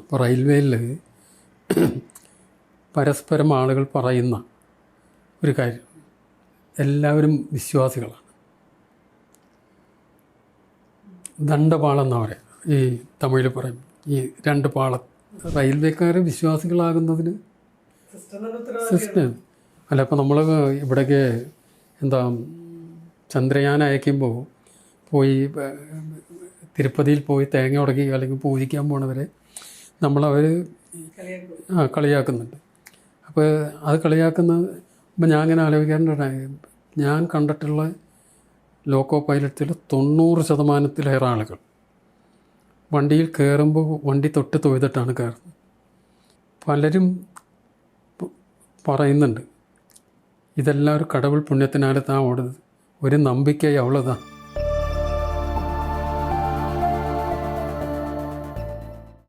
ഇപ്പോൾ റെയിൽവേയിൽ പരസ്പരം ആളുകൾ പറയുന്ന ഒരു കാര്യം എല്ലാവരും വിശ്വാസികളാണ് ദണ്ഡപാളെന്നാ പറയുക ഈ തമിഴിൽ പറയും ഈ രണ്ട് പാള റെയിൽവേക്കാർ വിശ്വാസികളാകുന്നതിന് സിസ്റ്റം അല്ല ഇപ്പോൾ നമ്മൾ ഇവിടേക്ക് എന്താ ചന്ദ്രയാൻ അയക്കുമ്പോൾ പോയി തിരുപ്പതിയിൽ പോയി തേങ്ങ ഉടക്കി അല്ലെങ്കിൽ പൂജിക്കാൻ പോണവരെ നമ്മളവർ ആ കളിയാക്കുന്നുണ്ട്. അപ്പോൾ അത് കളിയാക്കുന്ന ഇപ്പം ഞാൻ അങ്ങനെ ആലോചിക്കാറുണ്ട് ഞാൻ കണ്ടിട്ടുള്ള ലോക്കോ പൈലറ്റിൽ തൊണ്ണൂറ് ശതമാനത്തിലേറെ ആളുകൾ വണ്ടിയിൽ കയറുമ്പോൾ വണ്ടി തൊട്ട് തൊയ്തിട്ടാണ് കയറുന്നത് പലരും പറയുന്നുണ്ട് ഇതെല്ലാം ഒരു കടവിൾ പുണ്യത്തിനാലത്താണ് ഓടുന്നത്. ഒരു നമ്പിക്കയുള്ളതാണ്